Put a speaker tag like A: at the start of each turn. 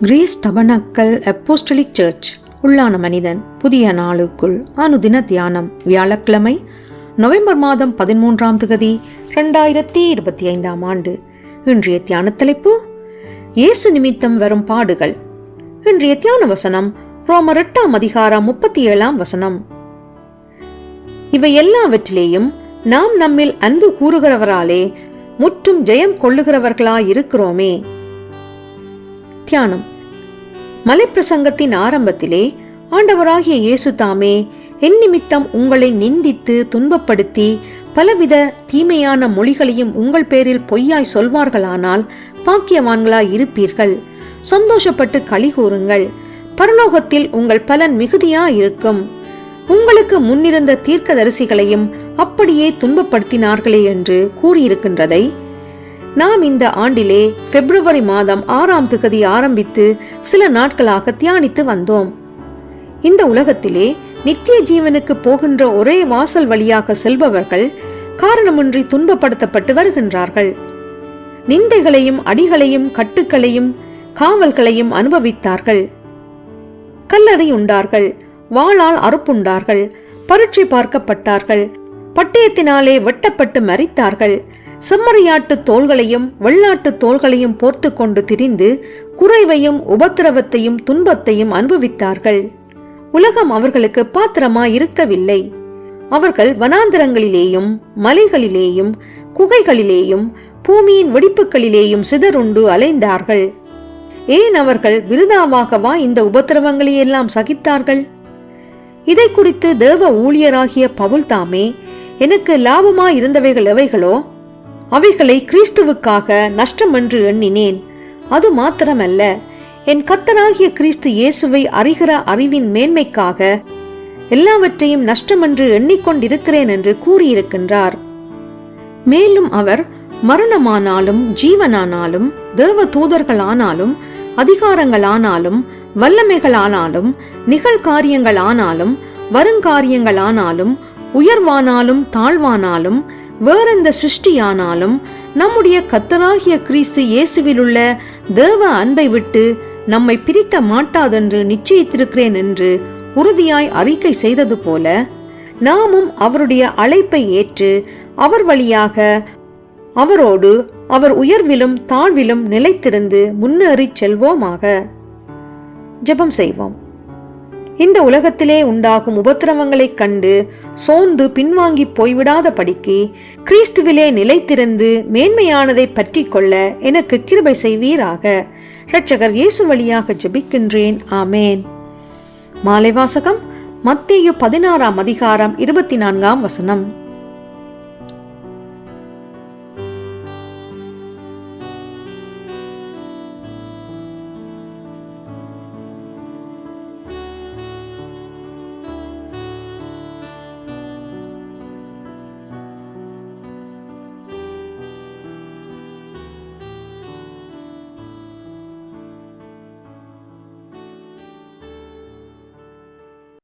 A: Greece tabernacle apostolic search. உள்ளான மனிதன் புதிய நாளுக்குள் அனுதின தியானம். வியாழக்கிழமை நவம்பர் மாதம் பதிமூன்றாம் திகதி ரெண்டாயிரத்தி இருபத்தி ஐந்தாம் ஆண்டு. இன்றைய தியான தலைப்பு இயேசு நிமித்தம் வரும் பாடுகள். இன்றைய தியான வசனம் ரோமர் எட்டாம் அதிகாரம் முப்பத்தி ஏழாம் வசனம். இவை எல்லாவற்றிலேயும் நாம் நம்மில் அன்பு கூறுகிறவராலே முற்றும் ஜெயம் கொள்ளுகிறவர்களாயிருக்கிறோமே. தியானம். மலைப்பிரசங்கத்தின் ஆரம்பத்திலே ஆண்டவராகிய இயேசு தாமே என் நிமித்தம் உங்களை நிந்தித்து துன்பப்படுத்தி பலவித தீமையான மொழிகளையும் உங்கள் பேரில் பொய்யாய் சொல்வார்களானால் பாக்கியவான்களாய் இருப்பீர்கள். சந்தோஷப்பட்டு களி கூறுங்கள். பரலோகத்தில் உங்கள் பலன் மிகுதியாயிருக்கும். உங்களுக்கு முன்னிருந்த தீர்க்கதரிசிகளையும் அப்படியே துன்பப்படுத்தினார்களே என்று கூறியிருக்கின்றதை நாம் இந்த ஆண்டிலே பிப்ரவரி மாதம் ஆறாம் திகதி ஆரம்பித்து சில நாட்களாக தியானித்து வந்தோம். இந்த உலகத்திலே நித்திய ஜீவனுக்கு போகின்ற ஒரே வாசல் வழியாக செல்பவர்கள் காரணமின்றி துன்பப்படுத்தப்பட்டு வருகின்றார்கள். நிந்தைகளையும் அடிகளையும் கட்டுக்களையும் காவல்களையும் அனுபவித்தார்கள். கல்லறை உண்டார்கள் வாளால் அறுப்புண்டார்கள் பரீட்சை பார்க்கப்பட்டார்கள் பட்டயத்தினாலே வெட்டப்பட்டு மறித்தார்கள் செம்மறியாட்டு தோள்களையும் வெள்ளாட்டு தோள்களையும் போர்த்து கொண்டு திரிந்து குறைவையும் உபத்திரவத்தையும் துன்பத்தையும் அனுபவித்தார்கள். உலகம் அவர்களுக்கு பாத்திரமா இருக்கவில்லை அவர்கள் வனாந்திரங்களிலேயும் மலைகளிலேயும் குகைகளிலேயும் பூமியின் வெடிப்புகளிலேயும் சிதறுண்டு அலைந்தார்கள். ஏன் அவர்கள் விருதாவாகவா இந்த உபத்திரவங்களை எல்லாம் சகித்தார்கள்? இதை குறித்து தேவ ஊழியராகிய பவுல் தாமே எனக்கு லாபமா இருந்தவைகள் எவைகளோ அவைகளை கிறிஸ்துவுக்காக நஷ்டம் என்று எண்ணினேன். அது மாத்திரமல்ல என் கத்தனாகிய கிறிஸ்து இயேசுவை அறிகிற அறிவின் மேன்மைக்காக எல்லாவற்றையும் நஷ்டமென்று எண்ணிக்கொண்டிருக்கிறேன் என்று கூறியிருக்கின்றார். மேலும் அவர் மரணமானாலும் ஜீவனானாலும் தேவ தூதர்களானாலும் அதிகாரங்களானாலும் வல்லமைகளானாலும் நிகழ்காரியங்களானாலும் வருங்காரியங்களானாலும் உயர்வானாலும் தாழ்வானாலும் வேறெந்த சிருஷ்டியானாலும் நம்முடைய கத்தராகிய கிறிஸ்து இயேசுவிலுள்ள தேவ அன்பை விட்டு நம்மை பிரிக்க மாட்டாதென்று நிச்சயித்திருக்கிறேன் என்று உறுதியாய் அறிக்கை செய்தது போல நாமும் அவருடைய அழைப்பை ஏற்று அவர் வழியாக அவரோடு அவர் உயர்விலும் தாழ்விலும் நிலைத்திருந்து முன்னேறிச் செல்வோமாக. ஜெபம் செய்வோம். இந்த உலகத்திலே உண்டாகும் உபத்திரவங்களைக் கண்டு சோர்ந்து பின்வாங்கி போய்விடாத படிக்கு கிறிஸ்துவிலே நிலைத்திருந்து மேன்மையானதை பற்றி கொள்ள எனக்கு கிருபை செய்வீராக. இரட்சகர் இயேசு வழியாக ஜெபிக்கின்றேன். ஆமேன். மாலை வாசகம் மத்தேயு பதினாறாம் அதிகாரம் இருபத்தி நான்காம் வசனம்.